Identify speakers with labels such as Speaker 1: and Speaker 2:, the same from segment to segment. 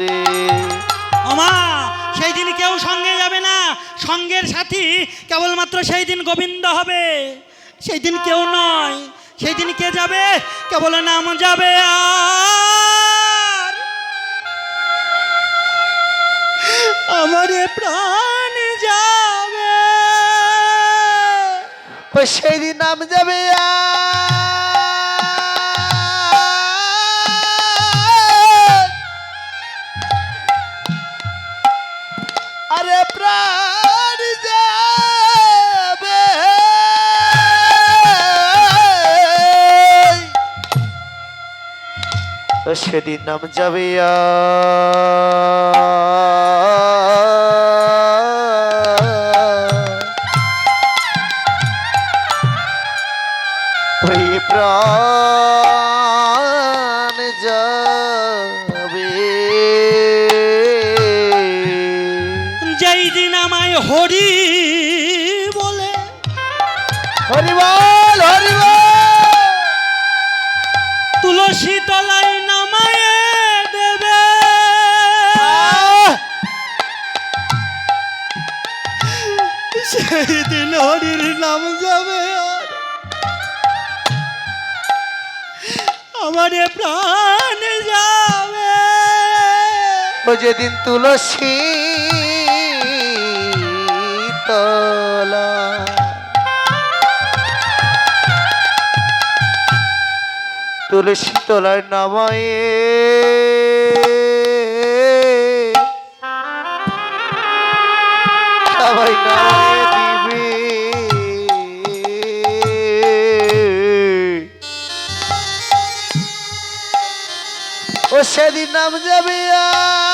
Speaker 1: রে
Speaker 2: ওমা সেই দিন কেউ সঙ্গে যাবে না। সঙ্গের সাথী কেবলমাত্র সেই দিন গোবিন্দ হবে। সেই দিন কেউ নয়। সেই দিন কে যাবে? কেবল নাম যাবে আর। আমার প্রাণ যাবে।
Speaker 1: সেই দিন নাম যাবে আর। সেদিন নাম যাবে আর। ও যেদিন তুলসী তলা তুলসী তলায় নামায়ে নামায়ে ও সেদিন নাম যাবে আর।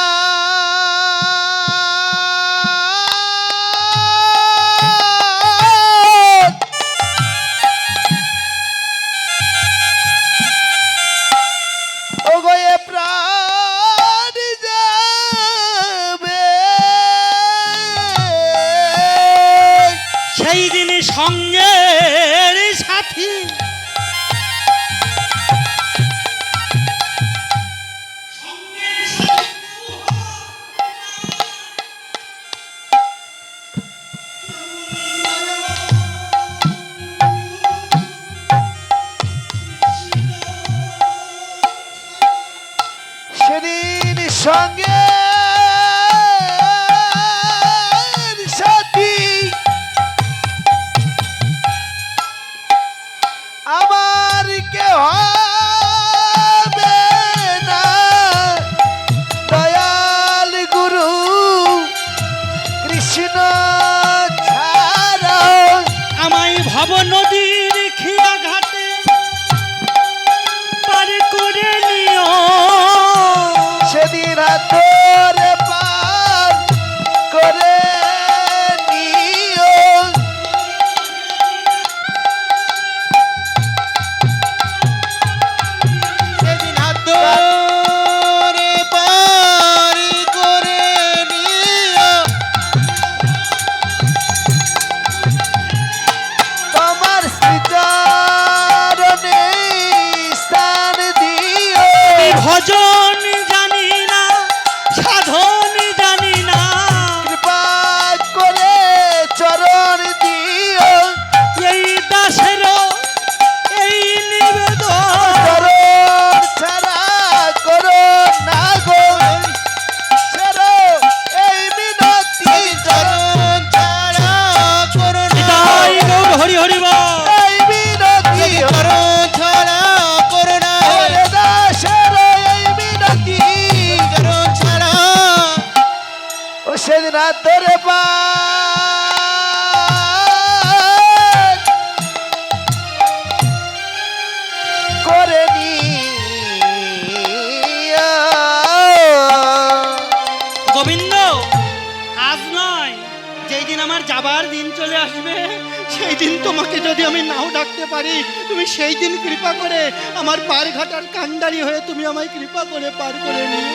Speaker 1: আমার
Speaker 2: পার ঘাটার কান্ডারি হয়ে তুমি আমায় কৃপা করে পার করে নিও।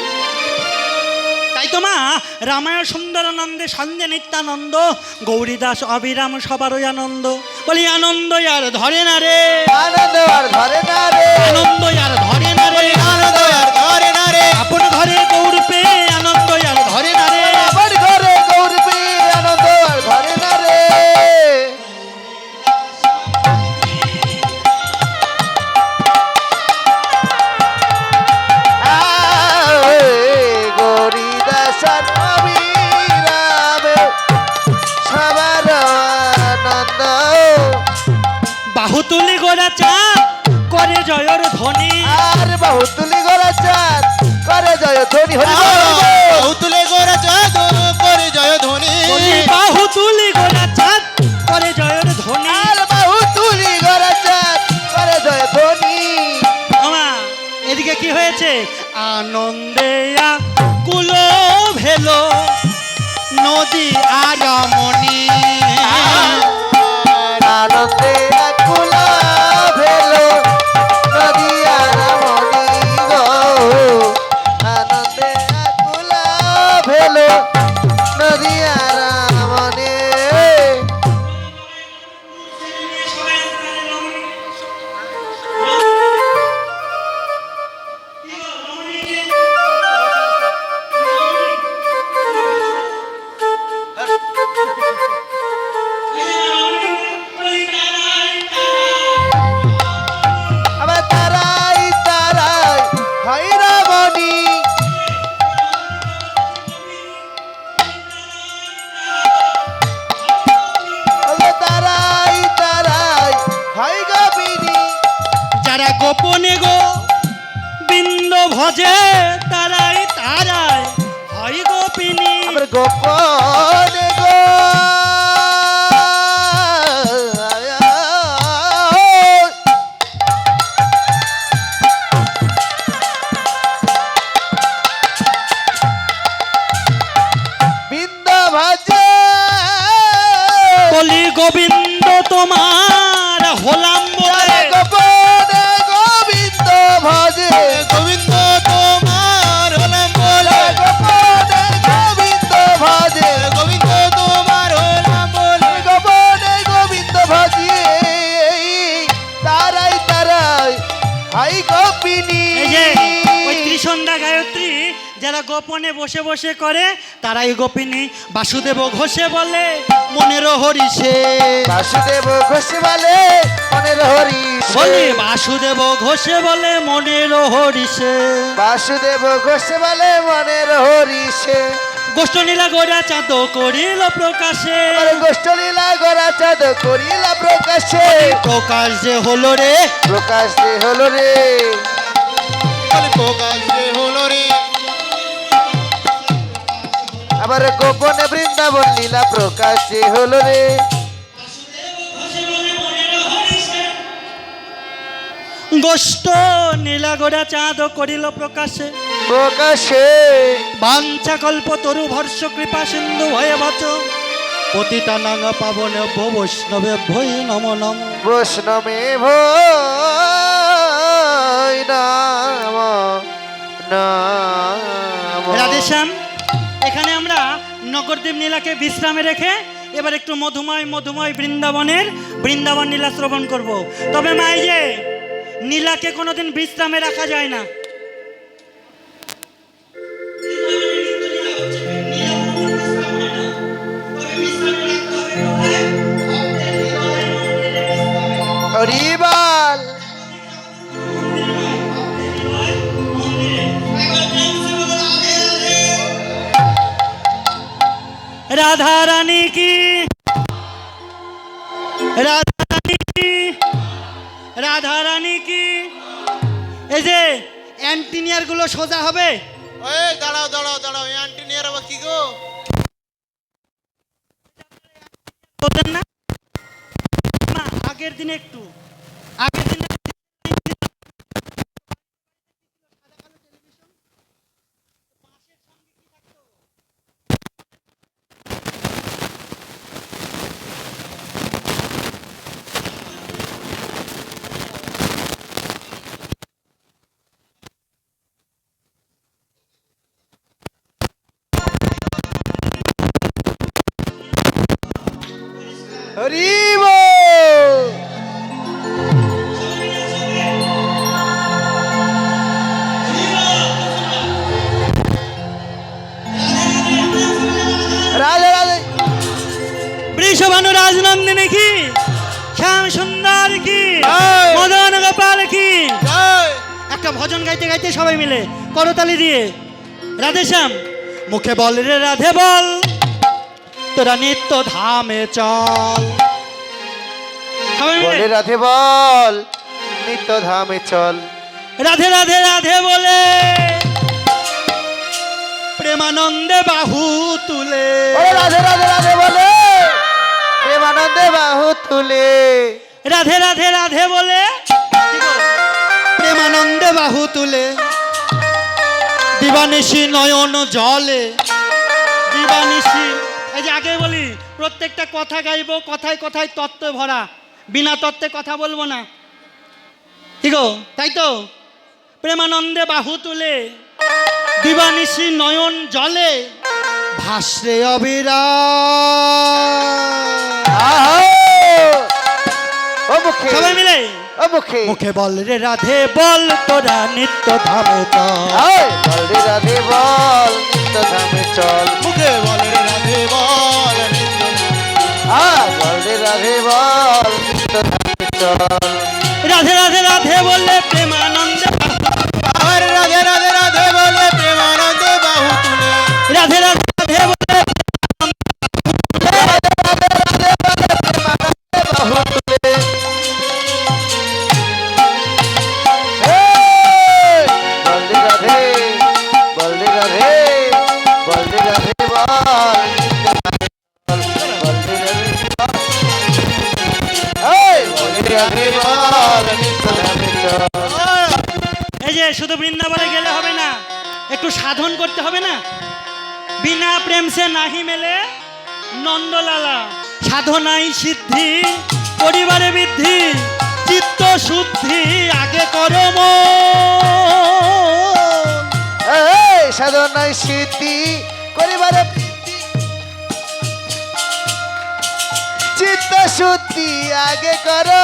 Speaker 2: তাই তো মা রামায় সুন্দরানন্দে সন্ধে নিত্যানন্দ গৌরীদাস অবিরাম সবারই আনন্দ। বলি আনন্দ আর ধরে না রে।
Speaker 1: আনন্দ আর ধরে না রে।
Speaker 2: আনন্দ আর ধরে না রে।
Speaker 1: আনন্দ আর ধরে না রে।
Speaker 2: আপন ঘরে গৌর পে আনন্দ আর ধরে না রে।
Speaker 1: আপন ঘরে গৌর পে আনন্দ আর ধরে না রে।
Speaker 2: চাঁদ করে জয়র ধ্বনি।
Speaker 1: আর বাহু তুলি গড়া চাঁদ করে জয় ধ্বনি হরি
Speaker 3: বাহু তুলে গোরা চাঁদ করে জয় ধ্বনি।
Speaker 2: বাহু তুলি গোড়া চাঁদ করে জয়র ধ্বনি।
Speaker 1: আর বাহু তুলি গড়া চাঁদ করে জয় ধ্বনি।
Speaker 2: আমা এদিকে কি হয়েছে? আনন্দে কুলো যারা গোপনে গো। বৃন্দ ভজে তারাই তারাই। হয় গোপিনী।
Speaker 1: গোপনে
Speaker 2: যারা গোপনে বসে বসে করে তারাই গোপিনী। বাসুদেব ঘোষে বলে মনের হরিষে
Speaker 1: বাসুদেব ঘোষ বলে মনের হরি
Speaker 2: বলি বাসুদেব ঘোষে বলে মনের হরিষে
Speaker 1: বাসুদেব ঘোষ বলে মনের হরিষে
Speaker 2: গোষ্ঠ নীলা গোড়া চাঁদ করিল প্রকাশে।
Speaker 1: আমার গোষ্ঠ লীলা গড়া চাঁদ করিলা প্রকাশে।
Speaker 2: প্রকাশ যে হলো রে।
Speaker 1: প্রকাশ যে হলো রে।
Speaker 3: বলে প্রকাশ যে হলো রে।
Speaker 1: আবার গোপনে বৃন্দাবন লীলা প্রকাশ হলো রে।
Speaker 2: গোষ্ঠ নীলা গোড়া চাঁদ করিল প্রকাশে।
Speaker 1: প্রকাশে।
Speaker 2: বাঞ্ছা কল্প তরু ভর্ষ কৃপা সিন্ধু ভয়ে বচ। পতিতা নাঙ্গা পাবন বৈষ্ণবে ভৈ নম নম।
Speaker 1: বৈষ্ণবে ভয় নাম নাম।
Speaker 2: রাধেশ্যাম আমরা নগরদেব নীলাকে বিশ্রামে রেখে এবার একটু মধুময় মধুময় বৃন্দাবনের, বৃন্দাবন নীলা শ্রবণ করব। তবে মাই যে নীলাকে কোনোদিন বিশ্রামে রাখা যায় না।
Speaker 1: হরিবাল!
Speaker 2: রাধা রানী কি? রাধা রানী কি? রাধা রানী কি? এই যে অ্যান্টিনিয়ারগুলো সোজা হবে।
Speaker 3: ওই দাঁড়াও দাঁড়াও দাঁড়াও নিয়ে আবার কি গো?
Speaker 2: না। আগের দিনে একটু আগের দিনে করতালি দিয়ে। রাধেশ্যাম মুখে বল রে রাধে বল তোরা নিত্য ধামে চল।
Speaker 1: বলে? রাধে বল নিত্য ধামে চল।
Speaker 2: রাধে রাধে রাধে বলে। প্রেমানন্দে বাহু তুলে।
Speaker 1: রাধে রাধে রাধে বলে। প্রেমানন্দে বাহু তুলে।
Speaker 2: রাধে রাধে রাধে বলে? প্রেমানন্দে বাহু তুলে। দিবানিশি নয়ন জলে। দিবানিশি। এই যে আগে বলি প্রত্যেকটা কথা গাইবো কথায় কথায় তত্ত্ব ভরা। বিনা তত্ত্বে কথা বলব না। ঠিক তাই তো? প্রেমানন্দে বাহু তুলে দিবানিশি নয়ন জলে। ভাসরে অবিরা।
Speaker 1: আহা! ও মুখে।
Speaker 2: সবাই মিলে?
Speaker 1: ও মুখে।
Speaker 2: মুখে বল রে রাধে বল তোরা নিত্য ধামে চল।
Speaker 1: বল রে রাধে বল নিত্য ধামে চল।
Speaker 3: মুখে বল রে রাধে বল
Speaker 1: রে রাধে বল নিত্য ধামে চল।
Speaker 2: রাধে রাধে রাধে বললে প্রেমানন্দে বিনা প্রেম সে নাহি মেলে নন্দলালা। সাধনাই সিদ্ধি, পরিবারে বৃদ্ধি, চিত্ত শুদ্ধি, আগে করো।
Speaker 1: এই সাধনায় স্মৃতি করিবারে চিত্ত শুদ্ধি, আগে করো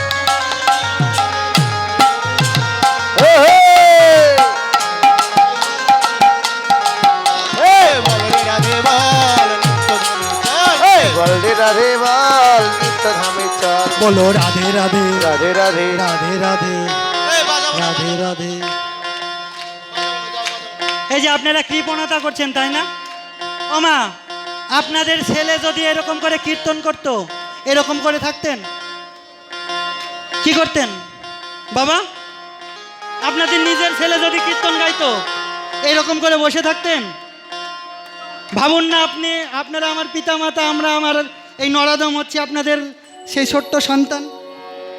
Speaker 1: বল
Speaker 3: রে রাধে বল নিত্য চল
Speaker 1: বলো রাধে
Speaker 2: রাধে রাধে
Speaker 1: রাধে। রাধে
Speaker 2: রাধে রাধে রাধে। এই যে আপনারা কৃপণতা করছেন তাই না? ওমা আপনাদের ছেলে যদি এরকম করে কীর্তন করত এরকম করে থাকতেন? কি করতেন? বাবা আপনাদের নিজের ছেলে যদি কীর্তন গাইতো এরকম করে বসে থাকতেন? ভাবুন না আপনি আপনারা আমার পিতামাতা আমরা আমার এই নরাদম হচ্ছে আপনাদের সেই ছোট্ট সন্তান।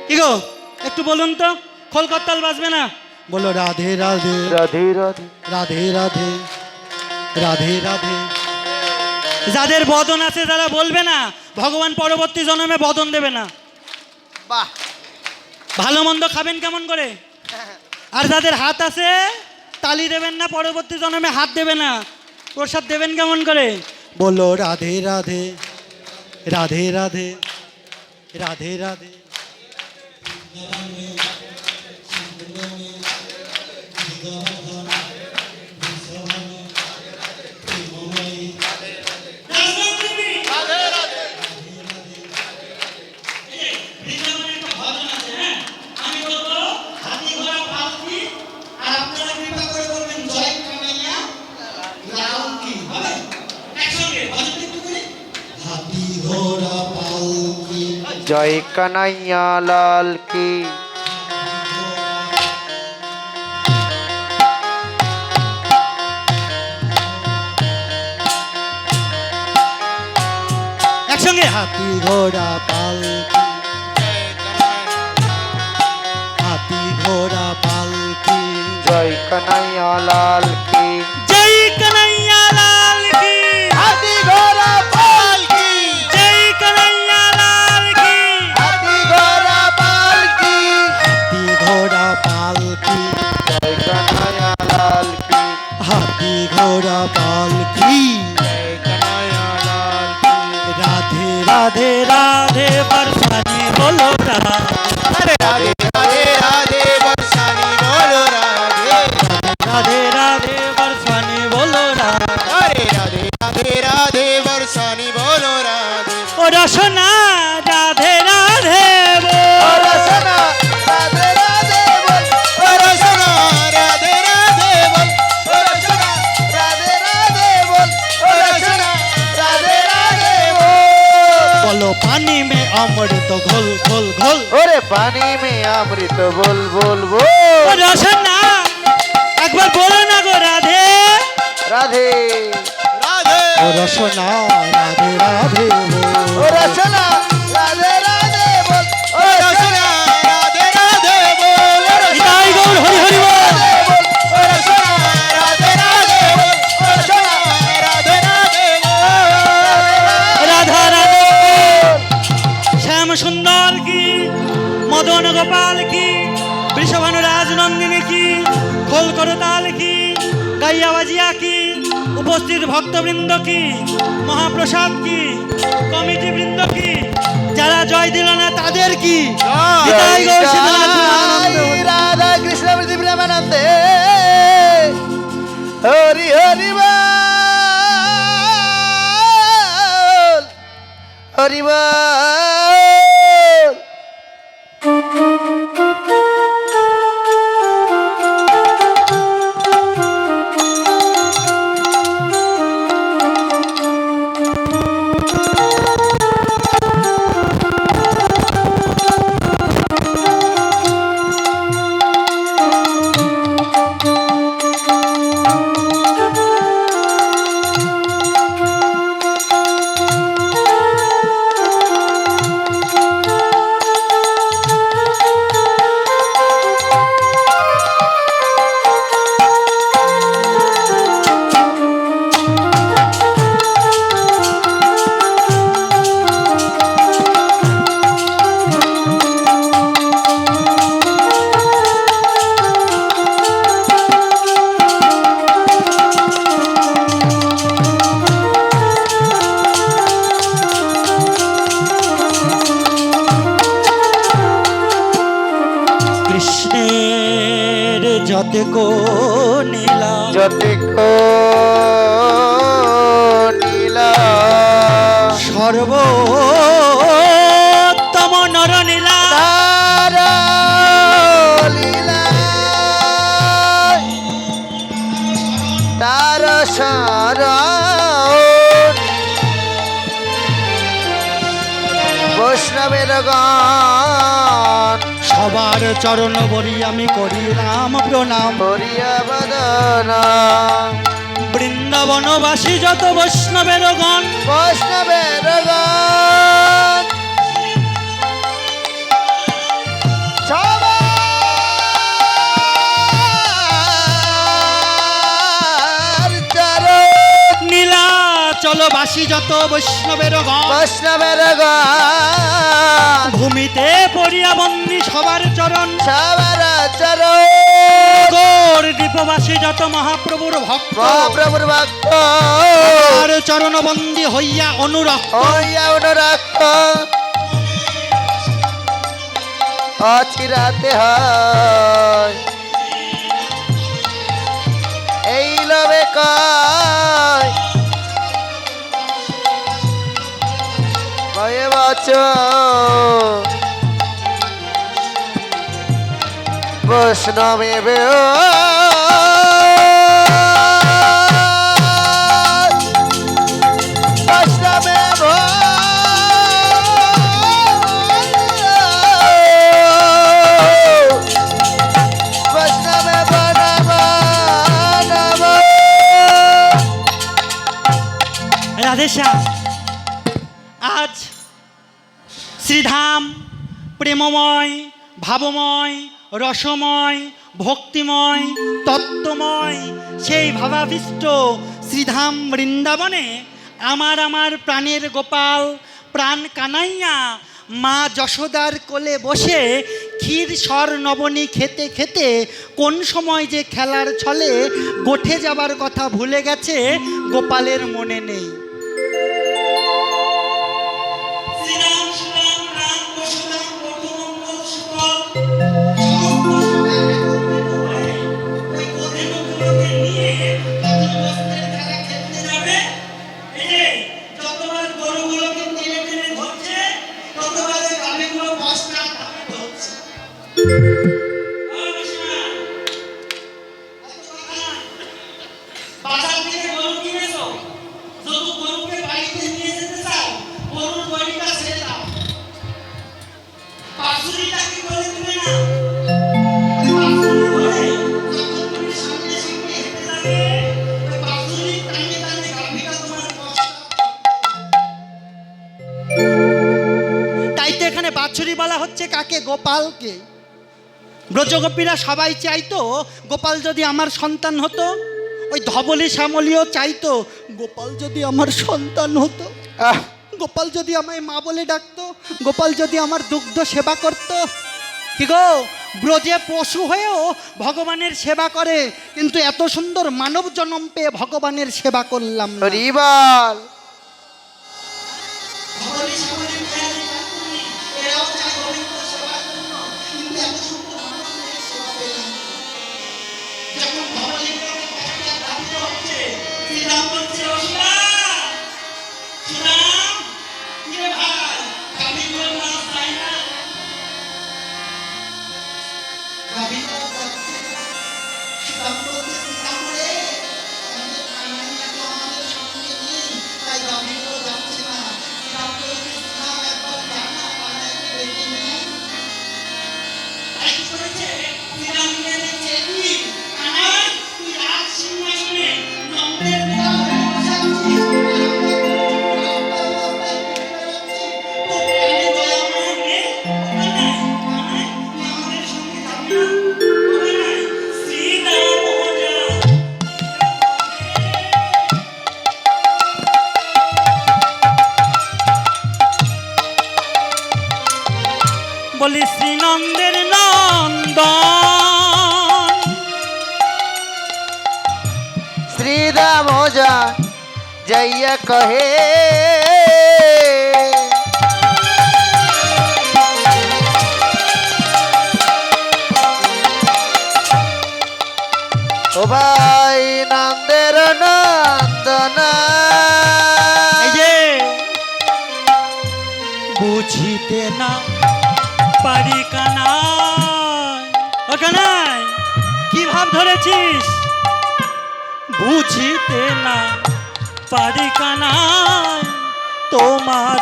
Speaker 2: কি গো একটু বলুন তো খোলকত্তাল বাজবে না? বলো রাধে রাধে।
Speaker 1: রাধে রাধে।
Speaker 2: রাধে রাধে রাধে রাধে। যাদের বদন আছে তারা বলবে না ভগবান পরবর্তী জন্মে বদন দেবে না।
Speaker 1: বাহ।
Speaker 2: ভালো মন্দ খাবেন কেমন করে? আর যাদের হাত আছে তালি দেবেন না পরবর্তী জন্মে হাত দেবে না। প্রসাদ দেবেন কেমন করে? বলো রাধে রাধে রাধে রাধে রাধে রাধে আমি বলব হাতি ঘোড়া পালকি আর আপনারা কৃপা করে বলবেন জয় কানাইয়া লাল কি হবে একসঙ্গে ভজনটা একটু করি হাতি ঘোড়া পালকি
Speaker 1: জয় কানাইয়া লাল কি।
Speaker 2: একসঙ্গে হাতি ঘোড়া পালকি পানি মে অমৃত ঘোল ঘোল ঘোল।
Speaker 1: ওরে পানি মে অমৃত বল বল
Speaker 2: বল
Speaker 1: বল
Speaker 2: না একবার বলো না গো রাধে।
Speaker 1: রাধে।
Speaker 3: राधे
Speaker 2: ও রসনা রাধে রাধে।
Speaker 1: ও রসনা
Speaker 2: উপস্থিত ভক্তবৃন্দ কি? মহাপ্রসাদ কি? কমিটি বৃন্দ কি? যারা জয় দিল না তাদের কি।
Speaker 1: রাধা কৃষ্ণ প্রেমানন্দে হরি হরি বল। হরি বল।
Speaker 2: যতে কো চরণ বরি আমি করি রাম প্রণাম বৃন্দাবনবাসী যত বৈষ্ণবের গণ।
Speaker 1: বৈষ্ণবের
Speaker 2: চলো বাসী যত বৈষ্ণবের
Speaker 1: বৈষ্ণবের
Speaker 2: ভূমিতে পড়িয়া বন্দি সবার চরণ।
Speaker 1: সবার চরণ।
Speaker 2: দ্বীপবাসী যত মহাপ্রভুর ভক্ত।
Speaker 1: মহাপ্রভুর ভক্ত।
Speaker 2: আর চরণ বন্দী হইয়া অনুরক্ত।
Speaker 1: হইয়া অনুরক্ত। অচিরাতে হয়। এই লবে কয় বছর বৈষ্ণবে বৈষ্ণবে
Speaker 2: প্রেমময়, ভাবময়, রসময়, ভক্তিময়, তত্ত্বময়, সেই ভাবাবিষ্ট শ্রীধাম বৃন্দাবনে আমার আমার প্রাণের গোপাল, প্রাণ কানাইয়া মা যশোদার কোলে বসে ক্ষীর স্বর নবনী খেতে খেতে কোন সময় যে খেলার ছলে গোঠে যাবার কথা ভুলে গেছে গোপালের মনে নেই। ব্রজগোপীরা সবাই চাইতো গোপাল যদি আমার সন্তান হতো ওই ধবলি শ্যামলিও চাইতো গোপাল যদি আমার সন্তান হতো গোপাল যদি আমায় মা বলে ডাকতো গোপাল যদি আমার দুগ্ধ সেবা করত। কি গো ব্রজে পশু হয়েও ভগবানের সেবা করে কিন্তু এত সুন্দর মানব জন্ম পেয়ে ভগবানের সেবা করলাম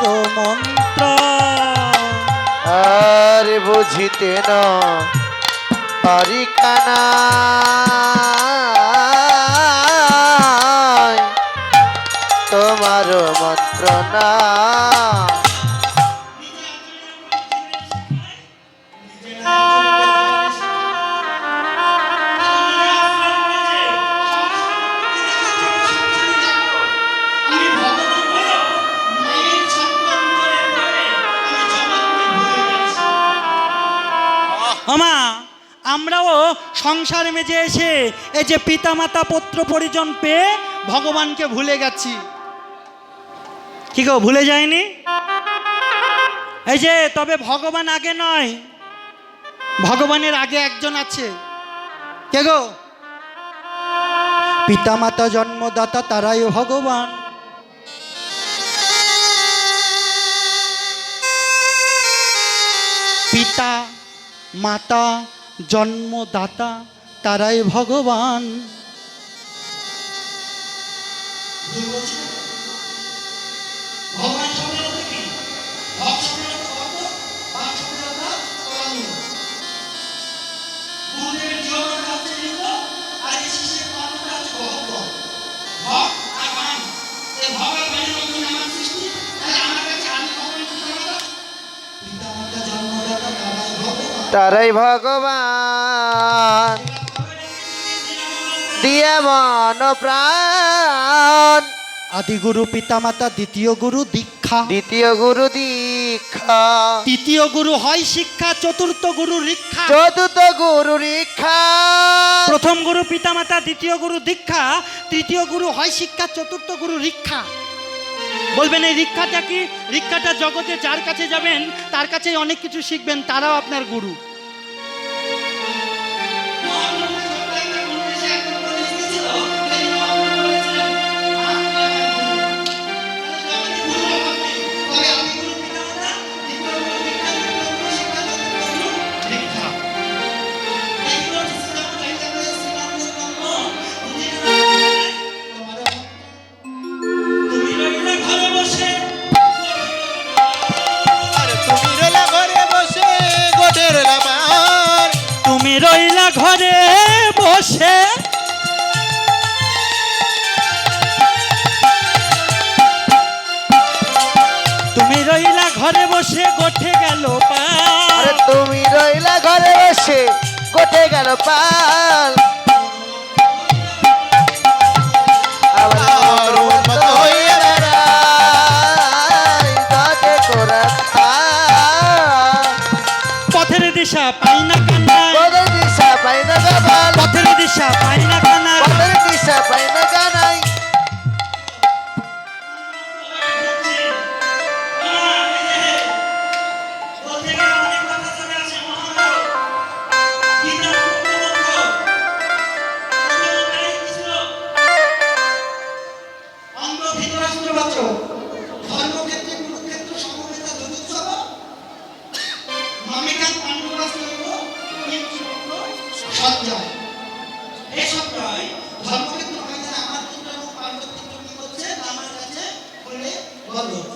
Speaker 2: তোমার মন্ত্র।
Speaker 1: আর বুঝিতে না পারি কানা। তোমার মন্ত্রণা
Speaker 2: সংসার মেজে এসে এই যে পিতামাতা পুত্র পরিজন পেয়ে ভগবানকে ভুলে গেছি। কি গো, ভুলে যায়নি? এই যে, তবে ভগবান আগে নয়, ভগবানের আগে একজন আছে। কে গো? পিতামাতা জন্মদাতা তারাই ভগবান। পিতা, মাতা জন্মদাতা তারাই ভগবান।
Speaker 1: তারাই ভগবান। দিয়া মন প্রাণ।
Speaker 2: আদিগুরু পিতামাতা দ্বিতীয় গুরু দীক্ষা।
Speaker 1: দ্বিতীয় গুরু দীক্ষা।
Speaker 2: তৃতীয় গুরু হয় শিক্ষা চতুর্থ গুরু রীক্ষা।
Speaker 1: চতুর্থ গুরু দীক্ষা
Speaker 2: প্রথম গুরু পিতামাতা দ্বিতীয় গুরু দীক্ষা। তৃতীয় গুরু হয় শিক্ষা চতুর্থ গুরু রীক্ষা। বলবেন, এই রিক্ষাটা কি? রিক্ষাটা জগতে যার কাছে যাবেন, তার কাছে অনেক কিছু শিখবেন, তারাও আপনার গুরু।
Speaker 3: আমি রইলা ঘরে বসে।
Speaker 2: তুমি রইলা ঘরে বসে, গঠে গেল পাল তুমি রইলা ঘরে বসে, গঠে গেল
Speaker 1: পাল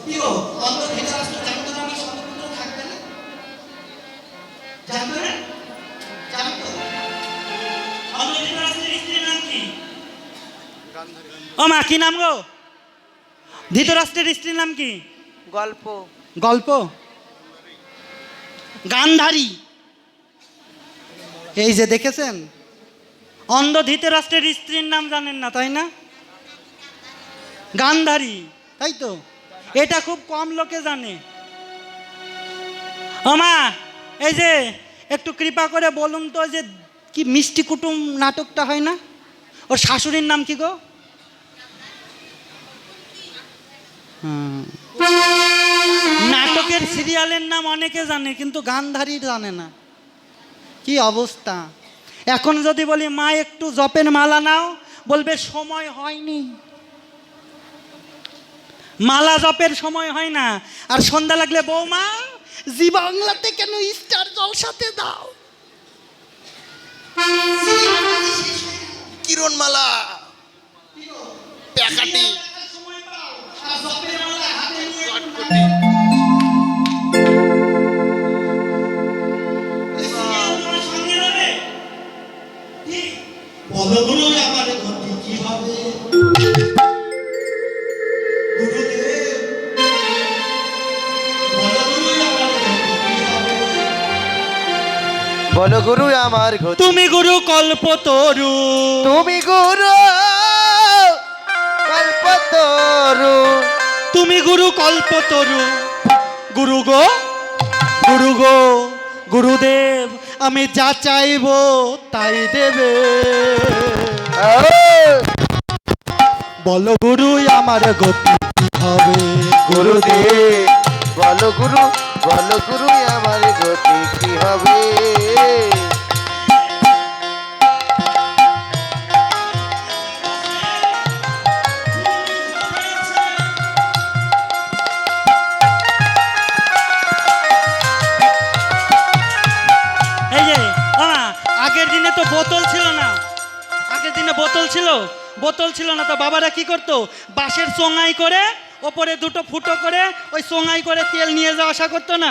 Speaker 2: প্রিয় অন্ধ ধৃতরাষ্ট্র জানতো না আমার সন্তপুত্র থাকবে না? জানতো না? জানতো? অন্ধ ধৃতরাষ্ট্রের স্ত্রীর নাম কি? ও মা কি নাম গো? ধৃতরাষ্ট্রের স্ত্রীর নাম কি?
Speaker 1: গল্প।
Speaker 2: গল্প? গান্ধারী। এই যে দেখেছেন? অন্ধ ধৃতরাষ্ট্রের স্ত্রীর নাম জানেন না তাই না? গান্ধারী তাই তো? এটা খুব কম লোকে জানে। আমা এই যে একটু কৃপা করে বলুন তো যে কি মিষ্টি কুটুম নাটকটা হয় না? ওর শাশুড়ির নাম কি গো? নাটকের সিরিয়ালের নাম অনেকে জানে, কিন্তু গান্ধারী জানে না। কি অবস্থা? এখন যদি বলি, মা, একটু জপের মালা নাও। বলবে, সময় হয়নি। মালা জপের সময় হয় না। আর সন্ধ্যা লাগলে বৌমা জি বাংলাতে কেন স্টার জলসাতে দাও?
Speaker 3: কিরণমালা? প্যাকাটি। চটকটি
Speaker 1: বলো গুরু আমার গতি।
Speaker 2: তুমি গুরু কল্পতরু।
Speaker 1: তুমি গুরু কল্পতরু।
Speaker 2: তুমি গুরু কল্পতরু। গুরু গো গুরু গো গুরুদেব আমি যা চাইব তাই দেবে। বলো গুরু আমার গতি হবে?
Speaker 1: গুরুদেব বলো গুরু বলো গুরু আমার গতি হবে।
Speaker 2: আগের দিনে তো বোতল ছিল না। আগের দিনে বোতল ছিল বোতল ছিল না, তো বাবারা কি করতো? বাঁশের চোঙাই করে, ওপরে দুটো ফুটো করে, ওই চোঙাই করে তেল নিয়ে যাওয়া আসা করতো না?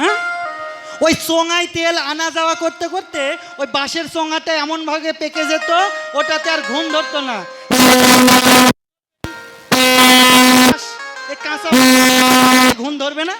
Speaker 2: হ্যাঁ? ওই চোঙায় তেল আনা যাওয়া করতে করতে ওই বাঁশের চোঙাটা এমনভাবে পেকে যেত, ওটাতে আর ঘুম ধরতো না। কাঁচা ঘুম ধরবে না?